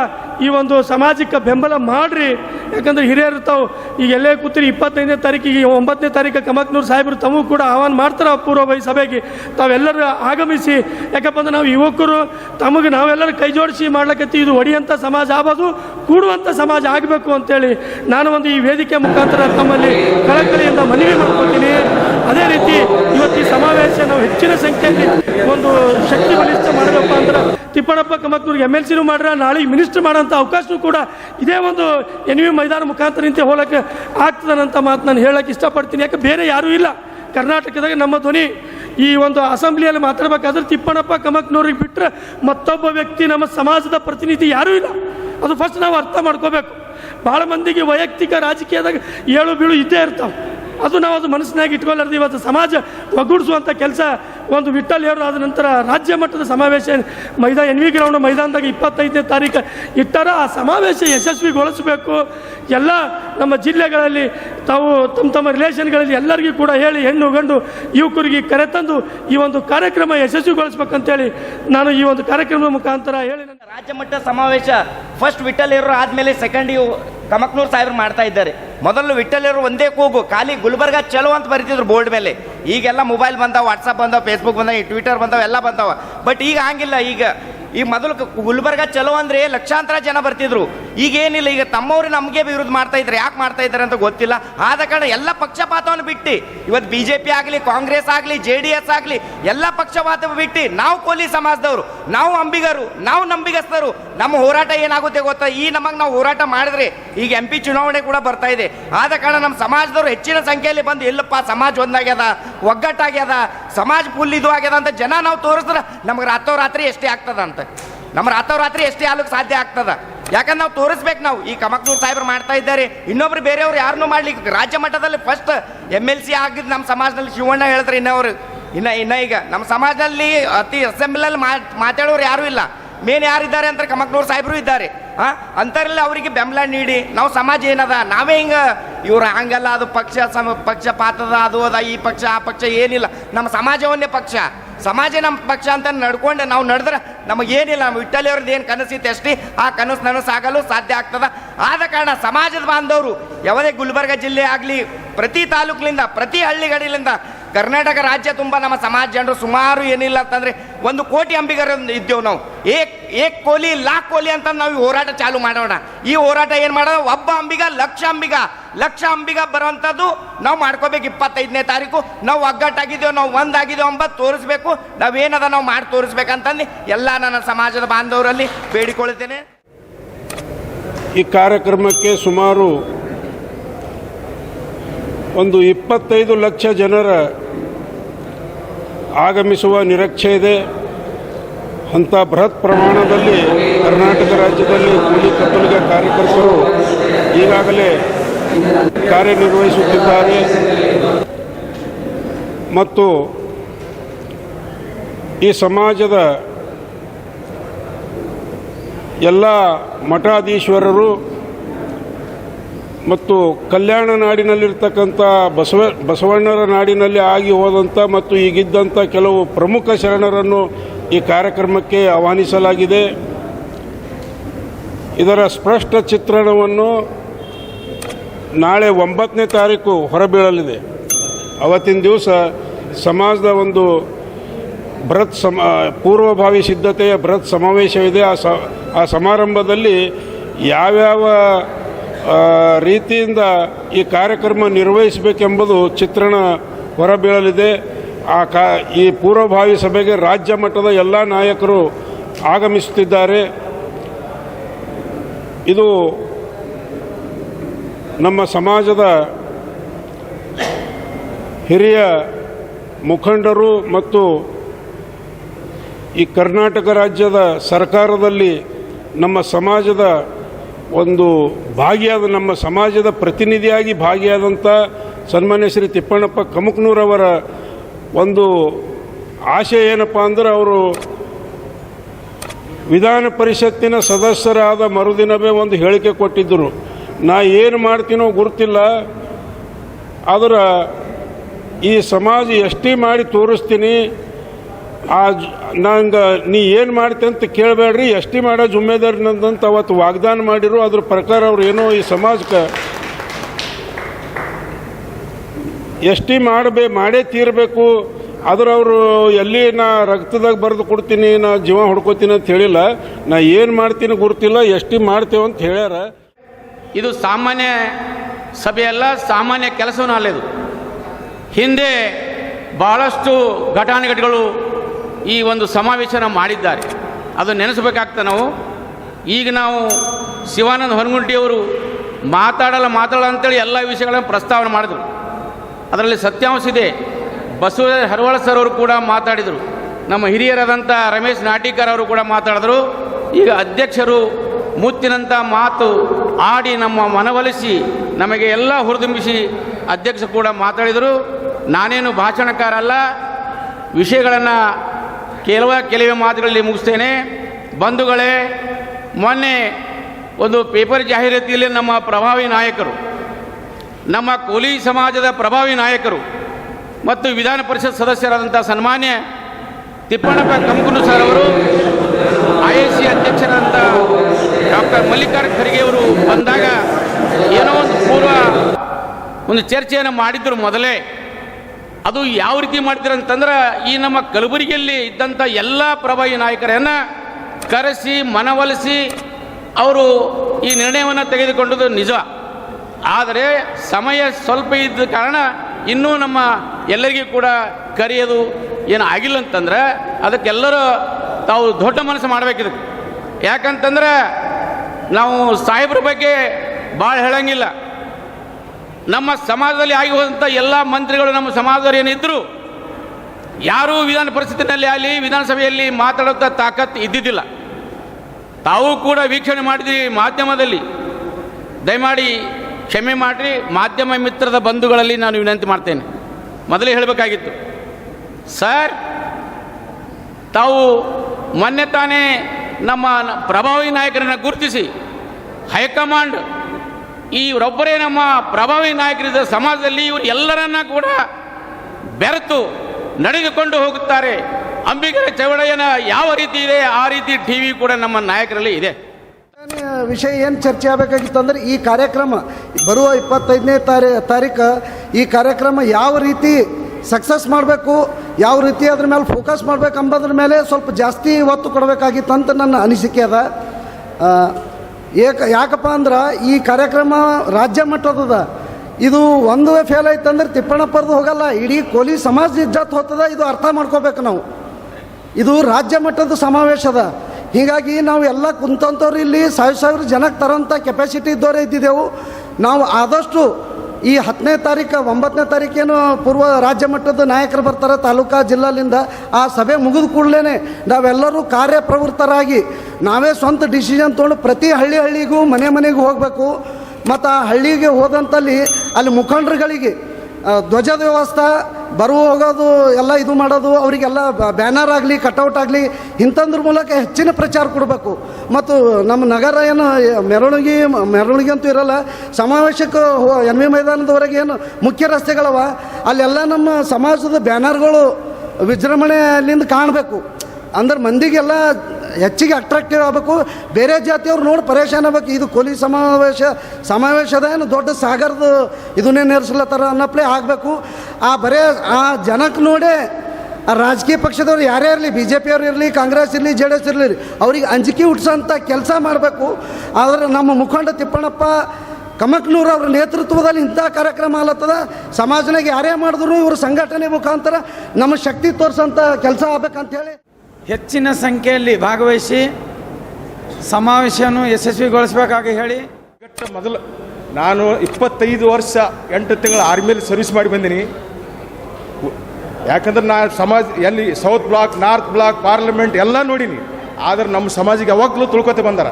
ಈ ಒಂದು ಸಾಮಾಜಿಕ ಬೆಂಬಲ ಮಾಡ್ರಿ. ಯಾಕಂದ್ರೆ ಹಿರಿಯರು ತಾವು ಈಗ ಎಲ್ಲೇ ಕೂತಿರಿ, ಇಪ್ಪತ್ತೈದನೇ ತಾರೀಕಿಗೆ ಒಂಬತ್ತನೇ ತಾರೀಕು ಕಮಕ್ನೂರು ಸಾಹೇಬರು ತಮಗೂ ಕೂಡ ಆಹ್ವಾನ ಮಾಡ್ತಾರೆ ಪೂರ್ವ ಪೂರ್ವಭಾವಿ ಸಭೆಗೆ. ತಾವೆಲ್ಲರೂ ಆಗಮಿಸಿ. ಯಾಕಪ್ಪ ಅಂದ್ರೆ ನಾವು ಯುವಕರು, ತಮಗೆ ನಾವೆಲ್ಲರೂ ಕೈ ಜೋಡಿಸಿ ಮಾಡ್ಲಕತ್ತಿ ಇದು ಒಡಿಯಂಥ ಸಮಾಜ ಆಗೋದು ಕೂಡುವಂಥ ಸಮಾಜ ಆಗಬೇಕು ಅಂತೇಳಿ ನಾನು ಒಂದು ಈ ವೇದಿಕೆ ಮುಖಾಂತರ ತಮ್ಮಲ್ಲಿ ಕಳಕಳಿಯಿಂದ ಮನವಿ ಮಾಡ್ಕೊತೀನಿ ಅದೇ ರೀತಿ ಇವತ್ತು ಈ ಸಮಾವೇಶ ನಾವು ಹೆಚ್ಚಿನ ಸಂಖ್ಯೆಯಲ್ಲಿ ಒಂದು ಶಕ್ತಿ ಬಲಿಷ್ಠ ಮಾಡಬೇಕು ಅಂದ್ರೆ ತಿಪ್ಪಣ್ಣಪ್ಪ ಕಮತ್ನೂರ್ಗೆ ಎಂ ಎಲ್ ಸಿನೂ ಮಾಡ್ರ, ನಾಳೆ ಮಿನಿಸ್ಟರ್ ಮಾಡೋಂಥ ಅವಕಾಶವೂ ಕೂಡ ಇದೇ ಒಂದು ಎನ್ ವಿ ಮೈದಾನ ಮುಖಾಂತರ ನಿಂತೆ ಹೋಗಕ್ಕೆ ಆಗ್ತದನಂತ ಮಾತು ನಾನು ಹೇಳಕ್ಕೆ ಇಷ್ಟಪಡ್ತೀನಿ. ಯಾಕೆ ಬೇರೆ ಯಾರೂ ಇಲ್ಲ. ಕರ್ನಾಟಕದಾಗ ನಮ್ಮ ಧ್ವನಿ ಈ ಒಂದು ಅಸೆಂಬ್ಲಿಯಲ್ಲಿ ಮಾತಾಡಬೇಕಾದ್ರೆ ತಿಪ್ಪಣ್ಣಪ್ಪ ಕಮಕ್ನೂರಿಗೆ ಬಿಟ್ಟರೆ ಮತ್ತೊಬ್ಬ ವ್ಯಕ್ತಿ ನಮ್ಮ ಸಮಾಜದ ಪ್ರತಿನಿಧಿ ಯಾರೂ ಇಲ್ಲ. ಅದು ಫಸ್ಟ್ ನಾವು ಅರ್ಥ ಮಾಡ್ಕೋಬೇಕು. ಭಾಳ ಮಂದಿಗೆ ವೈಯಕ್ತಿಕ ರಾಜಕೀಯದಾಗ ಏಳು ಬೀಳು ಇದ್ದೇ ಇರ್ತಾವೆ. ಅದು ನಾವು ಅದು ಮನಸ್ಸಿನಾಗಿ ಇಟ್ಕೊಳ್ಳಾರ್ದು ಇವತ್ತು ಸಮಾಜ ಒಗ್ಗೂಡಿಸುವಂಥ ಕೆಲಸ ಒಂದು ವಿಠಲ್ ಹೇಳೋದು ಆದ ನಂತರ ರಾಜ್ಯ ಮಟ್ಟದ ಸಮಾವೇಶ ಮೈದಾ ಎನ್ ವಿ ಗ್ರೌಂಡ್ ಮೈದಾನದಾಗ ಇಪ್ಪತ್ತೈದನೇ ತಾರೀಕು ಇಟ್ಟಾರ ಆ ಸಮಾವೇಶ ಯಶಸ್ವಿಗೊಳಿಸಬೇಕು. ಎಲ್ಲ ನಮ್ಮ ಜಿಲ್ಲೆಗಳಲ್ಲಿ ತಾವು ತಮ್ಮ ತಮ್ಮ ರಿಲೇಷನ್ಗಳಲ್ಲಿ ಎಲ್ಲರಿಗೂ ಕೂಡ ಹೇಳಿ ಹೆಣ್ಣು ಗಂಡು ಯುವಕರಿಗೆ ಕರೆತಂದು ಈ ಒಂದು ಕಾರ್ಯಕ್ರಮ ಯಶಸ್ವಿಗೊಳಿಸ್ಬೇಕಂತೇಳಿ ನಾನು ಈ ಒಂದು ಕಾರ್ಯಕ್ರಮದ ಮುಖಾಂತರ ಹೇಳಿ ರಾಜ್ಯ ಮಟ್ಟ ಸಮಾವೇಶ ಫಸ್ಟ್ ವಿಠಲ್ ಇರೋ ಆದಮೇಲೆ ಸೆಕೆಂಡ್ ಇವು ಕಮಕ್ನೂರ್ ಸಾಹೇಬ್ರು ಮಾಡ್ತಾ ಇದ್ದಾರೆ. ಮೊದಲು ವಿಠಲರು ಒಂದೇ ಕೂಗು, ಖಾಲಿ ಗುಲ್ಬರ್ಗ ಚಲೋ ಅಂತ ಬರೀತಿದ್ರು ಬೋರ್ಡ್ ಮೇಲೆ. ಈಗೆಲ್ಲ ಮೊಬೈಲ್ ಬಂದಾವ ವಾಟ್ಸಪ್ ಬಂದಾವ ಫೇಸ್ಬುಕ್ ಬಂದಾವ ಟ್ವಿಟರ್ ಬಂದಾವ, ಎಲ್ಲ ಬಂದಾವ. ಬಟ್ ಈಗ ಹಂಗಿಲ್ಲ, ಈಗ ಈ ಮೊದಲು ಗುಲ್ಬರ್ಗ ಚಲೋ ಅಂದರೆ ಲಕ್ಷಾಂತರ ಜನ ಬರ್ತಿದ್ರು. ಈಗ ಏನಿಲ್ಲ ಈಗ ತಮ್ಮವ್ರು ನಮಗೆ ವಿರುದ್ಧ ಮಾಡ್ತಾ ಇದ್ದಾರೆ ಯಾಕೆ ಮಾಡ್ತಾ ಇದ್ದಾರೆ ಅಂತ ಗೊತ್ತಿಲ್ಲ. ಆದ ಕಾರಣ ಎಲ್ಲ ಪಕ್ಷಪಾತವನ್ನು ಬಿಟ್ಟು ಇವತ್ತು ಬಿ ಜೆ ಪಿ ಆಗಲಿ, ಕಾಂಗ್ರೆಸ್ ಆಗಲಿ ಜೆ ಡಿ ಎಸ್ ಆಗಲಿ, ಎಲ್ಲ ಪಕ್ಷಪಾತ ಬಿಟ್ಟು ನಾವು ಕೋಲಿ ಸಮಾಜದವರು, ನಾವು ಅಂಬಿಗರು, ನಾವು ನಂಬಿಗಸ್ತರು, ನಮ್ಮ ಹೋರಾಟ ಏನಾಗುತ್ತೆ ಗೊತ್ತಾ? ಈ ನಮಗೆ ನಾವು ಹೋರಾಟ ಮಾಡಿದ್ರೆ ಈಗ ಎಂ ಪಿ ಚುನಾವಣೆ ಕೂಡ ಬರ್ತಾ ಇದೆ. ಆದ ಕಾರಣ ನಮ್ಮ ಸಮಾಜದವರು ಹೆಚ್ಚಿನ ಸಂಖ್ಯೆಯಲ್ಲಿ ಬಂದು ಎಲ್ಲಪ್ಪ ಸಮಾಜ ಒಂದಾಗ್ಯದ, ಒಗ್ಗಟ್ಟಾಗ್ಯದ, ಸಮಾಜ ಫುಲ್ ಇದು ಆಗ್ಯದ ಅಂತ ಜನ ನಾವು ತೋರಿಸಿದ್ರೆ ನಮಗೆ ರಾತ್ರೋರಾತ್ರಿ ಎಷ್ಟೇ ಆಗ್ತದ ಅಂತ ನಮ್ಮ ರಾತ್ರೋರಾತ್ರಿ ಎಷ್ಟೇ ಆಗ್ಲಿಕ್ಕೆ ಸಾಧ್ಯ ಆಗ್ತದ. ಯಾಕಂದ್ರೆ ನಾವು ತೋರಿಸ್ಬೇಕು ನಾವು. ಈ ಕಮಕ್ನೂರು ಸಾಹೇಬ್ರು ಮಾಡ್ತಾ ಇದ್ದಾರೆ. ಇನ್ನೊಬ್ರು ಬೇರೆಯವ್ರು ಯಾರನ್ನೂ ಮಾಡ್ಲಿಕ್ಕೆ ರಾಜ್ಯ ಮಟ್ಟದಲ್ಲಿ ಫಸ್ಟ್ ಎಂ ಎಲ್ ಸಿ ಆಗಿದ್ದು ನಮ್ಮ ಸಮಾಜದಲ್ಲಿ ಶಿವಣ್ಣ ಹೇಳಿದ್ರೆ ಇನ್ನವರು. ಇನ್ನ ಇನ್ನ ಈಗ ನಮ್ಮ ಸಮಾಜದಲ್ಲಿ ಅತಿ ಅಸೆಂಬ್ಲಿಯಲ್ಲಿ ಮಾತಾಡೋರು ಯಾರೂ ಇಲ್ಲ. ಮೇನ್ ಯಾರಿದ್ದಾರೆ ಅಂತ ಕಮಕ್ನೂರು ಸಾಹೇಬರು ಇದ್ದಾರೆ. ಹಾಂ ಅಂತರಲ್ಲಿ ಅವರಿಗೆ ಬೆಂಬಲ ನೀಡಿ, ನಾವು ಸಮಾಜ ಏನದ? ನಾವೇ ಹಿಂಗ ಇವ್ರು ಹಂಗಲ್ಲ, ಅದು ಪಕ್ಷ ಸಮ ಪಕ್ಷಪಾತದ, ಅದು ಅದ, ಈ ಪಕ್ಷ, ಆ ಪಕ್ಷ ಏನಿಲ್ಲ. ನಮ್ಮ ಸಮಾಜವನ್ನೇ ಪಕ್ಷ. ಸಮಾಜ ನಮ್ಮ ಪಕ್ಷ ಅಂತ ನಡ್ಕೊಂಡು ನಾವು ನಡೆದ್ರೆ ನಮಗೇನಿಲ್ಲ ನಮ್ಮ ವಿಠ್ಠಲಿ ಅವ್ರದ್ದು ಏನು ಕನಸಿತ್ತು ಅಷ್ಟೇ. ಆ ಕನಸು ನನಸಾಗಲು ಸಾಧ್ಯ ಆಗ್ತದ. ಆದ ಕಾರಣ ಸಮಾಜದ ಬಾಂಧವರು, ಯಾವುದೇ ಗುಲ್ಬರ್ಗ ಜಿಲ್ಲೆ ಆಗಲಿ, ಪ್ರತಿ ತಾಲೂಕಿನಿಂದ, ಪ್ರತಿ ಹಳ್ಳಿಗಳಿಂದ ಕರ್ನಾಟಕ ರಾಜ್ಯ ತುಂಬ ನಮ್ಮ ಸಮಾಜ ಜನರು ಸುಮಾರು ಏನಿಲ್ಲ ಅಂತಂದರೆ ಒಂದು ಕೋಟಿ ಅಂಬಿಗರ ಇದ್ದೇವೆ ನಾವು. ಏಕ್ ಏಕ್ ಕೋಲಿ, ಲಾಕ್ ಕೋಲಿ ಅಂತ ನಾವು ಈ ಹೋರಾಟ ಚಾಲು ಮಾಡೋಣ. ಈ ಹೋರಾಟ ಏನು ಮಾಡೋಣ? ಒಬ್ಬ ಅಂಬಿಗ, ಲಕ್ಷ ಅಂಬಿಗ. ಲಕ್ಷ ಅಂಬಿಗ ಬರುವಂಥದ್ದು ನಾವು ಮಾಡ್ಕೋಬೇಕು ಇಪ್ಪತ್ತೈದನೇ ತಾರೀಕು. ನಾವು ಒಗ್ಗಟ್ಟಾಗಿದ್ದೇವೆ, ನಾವು ಒಂದಾಗಿದ್ದೇವೆ ಅಂಬ ತೋರಿಸ್ಬೇಕು. ನಾವೇನದ ನಾವು ಮಾಡಿ ತೋರಿಸ್ಬೇಕಂತಂದು ಎಲ್ಲ ನನ್ನ ಸಮಾಜದ ಬಾಂಧವರಲ್ಲಿ ಬೇಡಿಕೊಳ್ತೇನೆ ಈ ಕಾರ್ಯಕ್ರಮಕ್ಕೆ ಸುಮಾರು ಒಂದು ಇಪ್ಪತ್ತೈದು ಲಕ್ಷ ಜನರ ಆಗಮಿಸುವ ನಿರೀಕ್ಷೆ ಇದೆ. ಅಂಥ ಬೃಹತ್ ಪ್ರಮಾಣದಲ್ಲಿ ಕರ್ನಾಟಕ ರಾಜ್ಯದಲ್ಲಿ ಕೂಲಿ ಕತ್ತಲಿಗೆ ಕಾರ್ಯಕರ್ತರು ಈಗಾಗಲೇ ಕಾರ್ಯನಿರ್ವಹಿಸುತ್ತಿದ್ದಾರೆ. ಮತ್ತು ಈ ಸಮಾಜದ ಎಲ್ಲ ಮಠಾಧೀಶ್ವರರು ಮತ್ತು ಕಲ್ಯಾಣ ನಾಡಿನಲ್ಲಿರ್ತಕ್ಕಂಥ ಬಸವ, ಬಸವಣ್ಣರ ನಾಡಿನಲ್ಲಿ ಆಗಿ ಹೋದಂಥ ಮತ್ತು ಈಗಿದ್ದಂಥ ಕೆಲವು ಪ್ರಮುಖ ಶರಣರನ್ನು ಈ ಕಾರ್ಯಕ್ರಮಕ್ಕೆ ಆಹ್ವಾನಿಸಲಾಗಿದೆ. ಇದರ ಸ್ಪಷ್ಟ ಚಿತ್ರಣವನ್ನು ನಾಳೆ ಒಂಬತ್ತನೇ ತಾರೀಕು ಹೊರಬೀಳಲಿದೆ. ಅವತ್ತಿನ ದಿವಸ ಸಮಾಜದ ಒಂದು ಬೃಹತ್ ಸಮ ಪೂರ್ವಭಾವಿ ಸಿದ್ಧತೆಯ ಬೃಹತ್ ಸಮಾವೇಶವಿದೆ. ಆ ಸ, ಆ ಸಮಾರಂಭದಲ್ಲಿ ಯಾವ್ಯಾವ ರೀತಿಯಿಂದ ಈ ಕಾರ್ಯಕ್ರಮ ನಿರ್ವಹಿಸಬೇಕೆಂಬುದು ಚಿತ್ರಣ ಹೊರಬೀಳಲಿದೆ. ಆ ಕಾ, ಈ ಪೂರ್ವಭಾವಿ ಸಭೆಗೆ ರಾಜ್ಯ ಮಟ್ಟದ ಎಲ್ಲ ನಾಯಕರು ಆಗಮಿಸುತ್ತಿದ್ದಾರೆ. ಇದು ನಮ್ಮ ಸಮಾಜದ ಹಿರಿಯ ಮುಖಂಡರು ಮತ್ತು ಈ ಕರ್ನಾಟಕ ರಾಜ್ಯದ ಸರ್ಕಾರದಲ್ಲಿ ನಮ್ಮ ಸಮಾಜದ ಒಂದು ಭಾಗಿಯಾದ ನಮ್ಮ ಸಮಾಜದ ಪ್ರತಿನಿಧಿಯಾಗಿ ಭಾಗಿಯಾದಂಥ ಸನ್ಮಾನ್ಯ ಶ್ರೀ ತಿಪ್ಪಣ್ಣಪ್ಪ ಕಮಕ್ನೂರವರ ಒಂದು ಆಶಯ ಏನಪ್ಪ ಅಂದ್ರೆ ಅವರು ವಿಧಾನ ಪರಿಷತ್ತಿನ ಸದಸ್ಯರಾದ ಮರುದಿನವೇ ಒಂದು ಹೇಳಿಕೆ ಕೊಟ್ಟಿದ್ದರು. ನಾ ಏನು ಮಾಡ್ತೀನೋ ಗುರುತಿಲ್ಲ, ಆದ್ರೆ ಈ ಸಮಾಜ ಎಷ್ಟೇ ಮಾಡಿ ತೋರಿಸ್ತೀನಿ, ಆ ನಂಗೆ ನೀ ಏನು ಮಾಡ್ತಿ ಅಂತ ಕೇಳಬೇಡ್ರಿ, ಎಷ್ಟೇ ಮಾಡೋ ಜುಮ್ಮೆದಾರಿ ನಂದಂತ ಅವತ್ತು ವಾಗ್ದಾನ ಮಾಡಿರು, ಅದ್ರ ಪ್ರಕಾರ ಅವ್ರು ಏನೋ ಈ ಸಮಾಜಕ್ಕೆ ಎಷ್ಟೇ ಮಾಡಬೇ, ಮಾಡೇ ತೀರಬೇಕು, ಆದ್ರೆ ಅವರು ಎಲ್ಲಿ ನಾ ರಕ್ತದಾಗ ಬರೆದು ಕೊಡ್ತೀನಿ, ನಾ ಜೀವ ಹೊಡ್ಕೋತೀನಿ ಅಂತ ಹೇಳಿಲ್ಲ, ನಾ ಏನು ಮಾಡ್ತೀನಿ ಗುರುತಿಲ್ಲ, ಎಷ್ಟೇ ಮಾಡ್ತೇವೆ ಅಂತ ಹೇಳ್ಯಾರ. ಇದು ಸಾಮಾನ್ಯ ಸಭೆಯಲ್ಲ ಸಾಮಾನ್ಯ ಕೆಲಸವೂ ಅಲ್ಲ ಇದು. ಹಿಂದೆ ಬಹಳಷ್ಟು ಘಟಾನುಘಟಿಗಳು ಈ ಒಂದು ಸಮಾವೇಶನ ಮಾಡಿದ್ದಾರೆ. ಅದು ನೆನೆಸಬೇಕಾಗ್ತದೆ ನಾವು. ಈಗ ನಾವು ಶಿವಾನಂದ ಹೊನಗುಂಟಿಯವರು ಮಾತಾಡಲ್ಲ ಮಾತಾಡಲ್ಲ ಅಂತೇಳಿ ಎಲ್ಲ ವಿಷಯಗಳನ್ನು ಪ್ರಸ್ತಾವನೆ ಮಾಡಿದರು. ಅದರಲ್ಲಿ ಸತ್ಯಾಂಶ ಇದೆ. ಬಸವರಾಜ ಹರವಳ ಸರ್ ಅವರು ಕೂಡ ಮಾತಾಡಿದರು. ನಮ್ಮ ಹಿರಿಯರಾದಂಥ ರಮೇಶ್ ನಾಟಿಕರ್ ಅವರು ಕೂಡ ಮಾತಾಡಿದರು. ಈಗ ಅಧ್ಯಕ್ಷರು ಮುತ್ತಿನಂಥ ಮಾತು ಆಡಿ ನಮ್ಮ ಮನವೊಲಿಸಿ ನಮಗೆ ಎಲ್ಲ ಹುರಿದುಂಬಿಸಿ ಅಧ್ಯಕ್ಷ ಕೂಡ ಮಾತಾಡಿದರು. ನಾನೇನು ಭಾಷಣಕಾರ ಅಲ್ಲ ವಿಷಯಗಳನ್ನು ಕೆಲವ ಕೆಲವೇ ಮಾತುಗಳಲ್ಲಿ ಮುಗಿಸ್ತೇನೆ. ಬಂಧುಗಳೇ, ಮೊನ್ನೆ ಒಂದು ಪೇಪರ್ ಜಾಹೀರಾತಿಯಲ್ಲಿ ನಮ್ಮ ಪ್ರಭಾವಿ ನಾಯಕರು, ನಮ್ಮ ಕೋಲಿ ಸಮಾಜದ ಪ್ರಭಾವಿ ನಾಯಕರು ಮತ್ತು ವಿಧಾನ ಪರಿಷತ್ ಸದಸ್ಯರಾದಂಥ ಸನ್ಮಾನ್ಯ ತಿಪ್ಪಣ್ಣಪ್ಪ ಕಂಕುನು ಸರ್ ಅವರು I S C doctor Mallikarjuna Kharge ಅವರು ಬಂದಾಗ ಏನೋ ಒಂದು ಪೂರ್ವ ಒಂದು ಚರ್ಚೆಯನ್ನು ಮಾಡಿದ್ರು ಮೊದಲೇ. ಅದು ಯಾವ ರೀತಿ ಅಂತಂದ್ರೆ ಈ ನಮ್ಮ ಕಲಬುರಗಿಯಲ್ಲಿ ಇದ್ದಂಥ ಎಲ್ಲ ಪ್ರಭಾವಿ ನಾಯಕರನ್ನು ಕರೆಸಿ, ಮನವೊಲಿಸಿ ಅವರು ಈ ನಿರ್ಣಯವನ್ನು ತೆಗೆದುಕೊಂಡದ್ದು ನಿಜ. ಆದರೆ ಸಮಯ ಸ್ವಲ್ಪ ಇದ್ದ ಕಾರಣ ಇನ್ನೂ ನಮ್ಮ ಎಲ್ಲರಿಗೂ ಕೂಡ ಕರೆಯೋದು ಏನು ಆಗಿಲ್ಲ ಅಂತಂದ್ರೆ ಅದಕ್ಕೆಲ್ಲರೂ ತಾವು ದೊಡ್ಡ ಮನಸ್ಸು ಮಾಡಬೇಕಿದೆ ಯಾಕಂತಂದ್ರೆ ನಾವು ಸಾಹೇಬ್ರ ಬಗ್ಗೆ ಭಾಳ ಹೇಳಂಗಿಲ್ಲ. ನಮ್ಮ ಸಮಾಜದಲ್ಲಿ ಆಗಿ ಹೋದಂಥ ಎಲ್ಲ ಮಂತ್ರಿಗಳು ನಮ್ಮ ಸಮಾಜದವರು ಏನಿದ್ರು, ಯಾರೂ ವಿಧಾನ ಪರಿಸ್ಥಿತಿನಲ್ಲಿ ಆಗಲಿ, ವಿಧಾನಸಭೆಯಲ್ಲಿ ಮಾತಾಡುವಂಥ ತಾಕತ್ತು ಇದ್ದಿದ್ದಿಲ್ಲ. ತಾವು ಕೂಡ ವೀಕ್ಷಣೆ ಮಾಡಿದ್ರಿ ಮಾಧ್ಯಮದಲ್ಲಿ. ದಯಮಾಡಿ ಕ್ಷಮೆ ಮಾಡಿರಿ, ಮಾಧ್ಯಮ ಮಿತ್ರದ ಬಂಧುಗಳಲ್ಲಿ ನಾನು ವಿನಂತಿ ಮಾಡ್ತೇನೆ. ಮೊದಲೇ ಹೇಳಬೇಕಾಗಿತ್ತು, ಸರ್, ತಾವು ಮೊನ್ನೆ ತಾನೇ ನಮ್ಮ ಪ್ರಭಾವಿ ನಾಯಕರನ್ನು ಗುರುತಿಸಿ ಹೈಕಮಾಂಡ್ ಇವರೊಬ್ಬರೇ ನಮ್ಮ ಪ್ರಭಾವಿ ನಾಯಕರಿದ್ದ ಸಮಾಜದಲ್ಲಿ ಇವರು ಎಲ್ಲರನ್ನ ಕೂಡ ಬೆರೆತು ನಡೆದುಕೊಂಡು ಹೋಗುತ್ತಾರೆ. ಅಂಬಿಗರ ಚೌಡಯ್ಯನ ಯಾವ ರೀತಿ ಇದೆ, ಆ ರೀತಿ ಟಿ ವಿ ಕೂಡ ನಮ್ಮ ನಾಯಕರಲ್ಲಿ ಇದೆ. ವಿಷಯ ಏನು ಚರ್ಚೆ ಆಗಬೇಕಾಗಿತ್ತು ಅಂದ್ರೆ ಈ ಕಾರ್ಯಕ್ರಮ ಬರುವ ಇಪ್ಪತ್ತೈದನೇ ತಾರೀ, ತಾರೀಕು ಈ ಕಾರ್ಯಕ್ರಮ ಯಾವ ರೀತಿ ಸಕ್ಸಸ್ ಮಾಡಬೇಕು, ಯಾವ ರೀತಿ ಅದ್ರ ಮೇಲೆ ಫೋಕಸ್ ಮಾಡಬೇಕು ಅಂಬೋದ್ರ ಮೇಲೆ ಸ್ವಲ್ಪ ಜಾಸ್ತಿ ಒತ್ತು ಕೊಡಬೇಕಾಗಿತ್ತಂತ ನನ್ನ ಅನಿಸಿಕೆ ಅದ. ಏಕ, ಯಾಕಪ್ಪ ಅಂದ್ರೆ ಈ ಕಾರ್ಯಕ್ರಮ ರಾಜ್ಯ ಮಟ್ಟದದ ಇದು ಒಂದು ಫೇಲ್ ಆಯ್ತಂದ್ರೆ ತಿಪ್ಪಣ್ಣಪ್ಪರ್ದು ಹೋಗಲ್ಲ, ಇಡೀ ಕೋಲಿ ಸಮಾಜ ಇಜ್ಜತ್ ಹೋಗ್ತದ, ಇದು ಅರ್ಥ ಮಾಡ್ಕೋಬೇಕು ನಾವು. ಇದು ರಾಜ್ಯ ಮಟ್ಟದ ಸಮಾವೇಶ ಅದ. ಹೀಗಾಗಿ ನಾವು ಎಲ್ಲ ಕುಂತಂಥವ್ರು ಇಲ್ಲಿ ಸಾವಿರ ಸಾವಿರ ಜನಕ್ಕೆ ತರೋಂಥ ಕೆಪಾಸಿಟಿ ಇದ್ದವರೇ ಇದ್ದಿದ್ದೆವು. ನಾವು ಆದಷ್ಟು ಈ ಹತ್ತನೇ ತಾರೀಕು, ಒಂಬತ್ತನೇ ತಾರೀಕೇನು ಪೂರ್ವ ರಾಜ್ಯ ಮಟ್ಟದ ನಾಯಕರು ಬರ್ತಾರೆ ತಾಲೂಕಾ ಜಿಲ್ಲಾಲಿಂದ. ಆ ಸಭೆ ಮುಗಿದ ಕೂಡಲೇ ನಾವೆಲ್ಲರೂ ಕಾರ್ಯಪ್ರವೃತ್ತರಾಗಿ ನಾವೇ ಸ್ವಂತ ಡಿಸಿಷನ್ ತೊಗೊಂಡು ಪ್ರತಿ ಹಳ್ಳಿ ಹಳ್ಳಿಗೂ, ಮನೆ ಮನೆಗೂ ಹೋಗಬೇಕು. ಮತ್ತು ಆ ಹಳ್ಳಿಗೆ ಹೋದಂತಲ್ಲಿ ಅಲ್ಲಿ ಮುಖಂಡರುಗಳಿಗೆ ಧ್ವಜದ ವ್ಯವಸ್ಥೆ ಬರುವ ಹೋಗೋದು ಎಲ್ಲ ಇದು ಮಾಡೋದು, ಅವರಿಗೆಲ್ಲ ಬ್ಯಾನರ್ ಆಗಲಿ ಕಟೌಟ್ ಆಗಲಿ, ಇಂಥದ್ರ ಮೂಲಕ ಹೆಚ್ಚಿನ ಪ್ರಚಾರ ಕೊಡಬೇಕು. ಮತ್ತು ನಮ್ಮ ನಗರ ಏನು, ಮೆರವಣಿಗೆ ಮೆರವಣಿಗೆ ಅಂತೂ ಇರಲ್ಲ, ಸಮಾವೇಶಕ್ಕೆ ಎನ್ ವಿ ಮೈದಾನದವರೆಗೆ ಏನು ಮುಖ್ಯ ರಸ್ತೆಗಳವ, ಅಲ್ಲೆಲ್ಲ ನಮ್ಮ ಸಮಾಜದ ಬ್ಯಾನರ್ಗಳು ವಿಜೃಂಭಣೆಯಲ್ಲಿಂದ ಕಾಣಬೇಕು. ಅಂದ್ರೆ ಮಂದಿಗೆಲ್ಲ ಹೆಚ್ಚಿಗೆ ಅಟ್ರಾಕ್ಟಿವ್ ಆಗಬೇಕು. ಬೇರೆ ಜಾತಿಯವ್ರು ನೋಡಿ ಪರೇಶಾನ್ ಆಗ್ಬೇಕು. ಇದು ಕೊಲಿ ಸಮಾವೇಶ, ಸಮಾವೇಶದ ಏನು ದೊಡ್ಡ ಸಾಗರದ ಇದನ್ನೇ ನೆರೆಸ್ಲತ್ತಾರ ಅನ್ನಪ್ಲೆ ಆಗಬೇಕು. ಆ ಬರೇ ಆ ಜನಕ್ಕೆ ನೋಡಿ ಆ ರಾಜಕೀಯ ಪಕ್ಷದವ್ರು ಯಾರೇ ಇರಲಿ ಬಿ ಜೆ ಪಿಯವ್ರು ಇರಲಿ, ಕಾಂಗ್ರೆಸ್ ಇರಲಿ, ಜೆ ಡಿ ಎಸ್ ಇರಲಿ, ಅವ್ರಿಗೆ ಅಂಜಿಕೆ ಹುಟ್ಟಿಸೋಂಥ ಕೆಲಸ ಮಾಡಬೇಕು. ಆದರೆ ನಮ್ಮ ಮುಖಂಡ ತಿಪ್ಪಣ್ಣಪ್ಪ ಕಮಕ್ನೂರ್ ಅವ್ರ ನೇತೃತ್ವದಲ್ಲಿ ಇಂಥ ಕಾರ್ಯಕ್ರಮ ಆಲತ್ತದ ಸಮಾಜನಾಗ ಯಾರೇ ಮಾಡಿದ್ರು ಇವರು ಸಂಘಟನೆ ಮುಖಾಂತರ ನಮ್ಮ ಶಕ್ತಿ ತೋರಿಸೋಂಥ ಕೆಲಸ ಆಗ್ಬೇಕಂತೇಳಿ ಹೆಚ್ಚಿನ ಸಂಖ್ಯೆಯಲ್ಲಿ ಭಾಗವಹಿಸಿ ಸಮಾವೇಶವನ್ನು ಯಶಸ್ವಿಗೊಳಿಸಬೇಕಾಗಿ ಹೇಳಿ. ಮೊದಲು ನಾನು ಇಪ್ಪತ್ತೈದು ವರ್ಷ ಎಂಟು ತಿಂಗಳ ಆರ್ಮಿಯಲ್ಲಿ ಸರ್ವಿಸ್ ಮಾಡಿ ಬಂದೀನಿ. ಯಾಕಂದ್ರೆ ನಾ ಸಮಾಜ ಎಲ್ಲಿ south block north block parliament ಎಲ್ಲ ನೋಡೀನಿ. ಆದ್ರೆ ನಮ್ಮ ಸಮಾಜಿಗೆ ಯಾವಾಗಲೂ ತುಳ್ಕೊತೆ ಬಂದಾರ.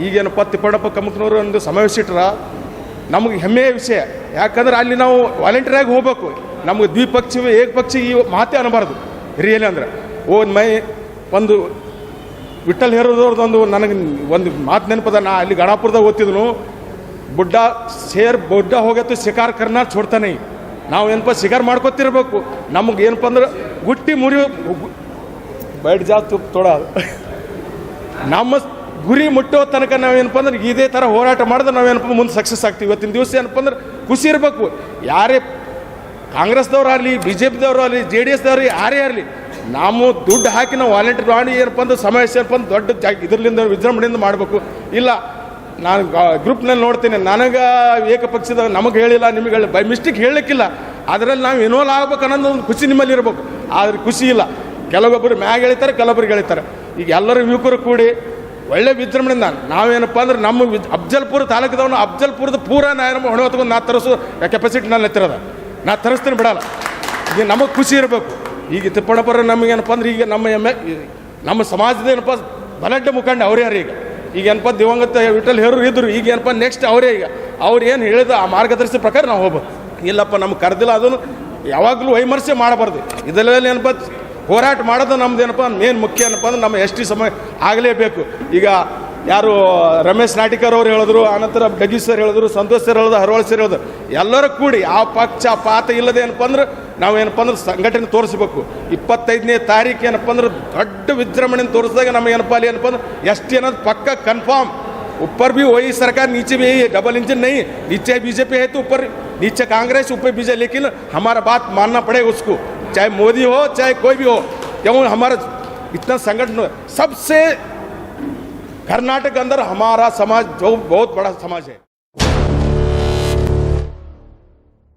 ಈಗೇನಪ್ಪ ತಿಪ್ಪಣ್ಣಪ್ಪ ಕಮಕ್ನವರು ಒಂದು ಸಮಾವೇಶ ಇಟ್ಟರ ನಮಗೆ ಹೆಮ್ಮೆಯ ವಿಷಯ. ಯಾಕಂದ್ರೆ ಅಲ್ಲಿ ನಾವು ವಾಲಂಟಿಯರಾಗಿ ಹೋಗ್ಬೇಕು. ನಮಗೆ ದ್ವಿಪಕ್ಷೀಯ, ಏಕಪಕ್ಷೀಯ ಈ ಮಾತೇ ಅನ್ನಬಾರದು ರಿಯಲಿ ಅಂದ್ರೆ, ಓ ಮೈ ಒಂದು ವಿಠಲ್ ಹೇರೋದವ್ರದ್ದೊಂದು ನನಗೆ ಒಂದು ಮಾತು ನೆನಪದ, ನಾ ಅಲ್ಲಿ ಗಣಾಪುರದಾಗ ಓದ್ತಿದ್ನು ಬುಡ್ಡ ಸೇರ್, ಬುಡ್ಡ ಹೋಗತ್ತು ಶಿಕಾರ್ ಕರ್ನಾರ್ छोड़ತಾನೆ ನಾವು ಏನಪ್ಪ ಶಿಕಾರ್ ಮಾಡ್ಕೋತಿರ್ಬೇಕು? ನಮಗೆ ಏನಪ್ಪ ಅಂದ್ರೆ ಗುಟ್ಟಿ ಮುರಿ ಬೈಟ್ ಜಾತು ತೊಡ ನಮ್ಮ ಗುರಿ ಮುಟ್ಟೋ ತನಕ ನಾವೇನಪ್ಪ ಅಂದ್ರೆ ಇದೇ ಥರ ಹೋರಾಟ ಮಾಡಿದ್ರೆ ನಾವೇನಪ್ಪ ಮುಂದೆ ಸಕ್ಸಸ್ ಆಗ್ತೀವಿ. ಇವತ್ತಿನ ದಿವಸ ಏನಪ್ಪ ಅಂದ್ರೆ ಖುಷಿ ಇರಬೇಕು. ಯಾರೇ ಕಾಂಗ್ರೆಸ್ದವ್ರು ಆಗಲಿ ಬಿ ಜೆ ಪಿದವರು ಆಗಲಿ ಜೆ ಡಿ ಎಸ್ದವ್ರು ಯಾರೇ ಆಗಲಿ ನಾವು ದುಡ್ಡು ಹಾಕಿ ನಾವು ವಾಲಂಟಿಯರ್ ಮಾಡಿ ಏನಪ್ಪ ಅಂದ್ರೆ ಏನಪ್ಪ ಅಂದ್ರೆ ದೊಡ್ಡ ಜಾಗ ಇದರಿಂದ ವಿಜೃಂಭಣೆಯಿಂದ ಮಾಡಬೇಕು. ಇಲ್ಲ, ನಾನು ಗ್ರೂಪ್ನಲ್ಲಿ ನೋಡ್ತೀನಿ. ನನಗೆ ಏಕಪಕ್ಷದ ನಮಗೆ ಹೇಳಿಲ್ಲ, ನಿಮಗೆ ಹೇಳಿ, ಬೈ ಮಿಸ್ಟೇಕ್ ಹೇಳಲಿಕ್ಕಿಲ್ಲ. ಅದರಲ್ಲಿ ನಾವು ಇನ್ವಾಲ್ವ್ ಆಗ್ಬೇಕು ಅನ್ನೋದು ಒಂದು ಖುಷಿ ನಿಮ್ಮಲ್ಲಿ ಇರಬೇಕು. ಆದರೆ ಖುಷಿ ಇಲ್ಲ. ಕೆಲವೊಬ್ಬರು ಮ್ಯಾಗ ಹೇಳ್ತಾರೆ ಕೆಲವೊಬ್ಬರಿಗೆ ಹೇಳ್ತಾರೆ ಈಗ ಎಲ್ಲರೂ ಯುವಕರು ಕೂಡಿ ಒಳ್ಳೆ ವಿಜೃಂಭಣೆಯಿಂದ ನಾವೇನಪ್ಪ ಅಂದ್ರೆ ನಮ್ಮ ವಿಜ್- ಅಫ್ಜಲ್ಪುರ ತಾಲೂಕದವನು ಅಫ್ಜಲ್ಪುರದ ಪೂರ ನಾಯರಮ್ಮ ಹೊಣೆ ಹೊತ್ಕೊಂಡು ನಾ ತರಿಸೋ ಕೆಪಾಸಿಟಿ ನಾನು ಹತ್ತಿರದ ನಾ ತರಿಸ್ತೀನಿ ಬಿಡಲ್ಲ. ಈಗ ನಮಗೆ ಖುಷಿ ಇರಬೇಕು. ಈಗ ತಿಪ್ಪಣಪರ ನಮಗೇನಪ್ಪ ಅಂದ್ರೆ ಈಗ ನಮ್ಮ ಎಮ್ಮೆ, ನಮ್ಮ ಸಮಾಜದ ಏನಪ್ಪ ಬಲಡ್ಡ ಮುಖಂಡ ಅವರೇ ಈಗ. ಈಗ ಏನಪ್ಪ ದಿವಂಗತ ವಿಠಲ್ ಹೇರೂರು ಇದ್ರು, ಈಗ ಏನಪ್ಪ ನೆಕ್ಸ್ಟ್ ಅವರೇ ಈಗ. ಅವ್ರು ಏನು ಹೇಳಿದ ಆ ಮಾರ್ಗದರ್ಶಿ ಪ್ರಕಾರ ನಾವು ಹೋಗ್ಬೋದು. ಇಲ್ಲಪ್ಪ, ನಮ್ಗೆ ಕರೆದಿಲ್ಲ, ಅದನ್ನು ಯಾವಾಗಲೂ ವೈಮರ್ಶೆ ಮಾಡಬಾರ್ದು. ಇದರಲ್ಲಿ ಏನಪ್ಪ ಹೋರಾಟ ಮಾಡೋದು ನಮ್ದು ಏನಪ್ಪ ಮೇನ್ ಮುಖ್ಯ ಏನಪ್ಪ ಅಂದ್ರೆ ನಮ್ಮ ಎಷ್ಟು ಸಮಯ ಆಗಲೇಬೇಕು. ಈಗ ಯಾರು ರಮೇಶ್ ನಾಟಿಕರ್ ಅವ್ರು ಹೇಳಿದ್ರು ಆನಂತರ ಡಗಿ ಸರ್ ಹೇಳಿದ್ರು ಸಂತೋಷ್ ಸರ್ ಹೇಳಿದ್ರು ಹರವಳ್ ಸರ್ ಹೇಳಿದ್ರು ಎಲ್ಲರೂ ಕೂಡಿ ಯಾವ ಪಕ್ಷ ಪಾತ ಇಲ್ಲದೆ ಏನಪ್ಪ ಅಂದ್ರೆ ನಾವು ಏನಪ್ಪ ಅಂದ್ರೆ ಸಂಘಟನೆ ತೋರಿಸ್ಬೇಕು ಇಪ್ಪತ್ತೈದನೇ ತಾರೀಕು ಏನಪ್ಪ ಅಂದ್ರೆ ದೊಡ್ಡ ವಿಜೃಂಭಣೆ ತೋರಿಸಿದಾಗ ನಮಗೆ ಏನಪ್ಪ ಅಲ್ಲಿ ಏನಪ್ಪ ಅಂದ್ರೆ ಎಷ್ಟು ಅನ್ನೋದು ಪಕ್ಕ ಕನ್ಫರ್ಮ್ ऊपर भी वही सरकार नीचे भी यही डबल इंजन नहीं नीचे बीजेपी है तो ऊपर नीचे कांग्रेस ऊपर बीजेपी लेकिन हमारा बात मानना पड़ेगा उसको चाहे मोदी हो चाहे कोई भी हो क्यों हमारा इतना संगठन सबसे कर्नाटक अंदर हमारा समाज जो बहुत बड़ा समाज है।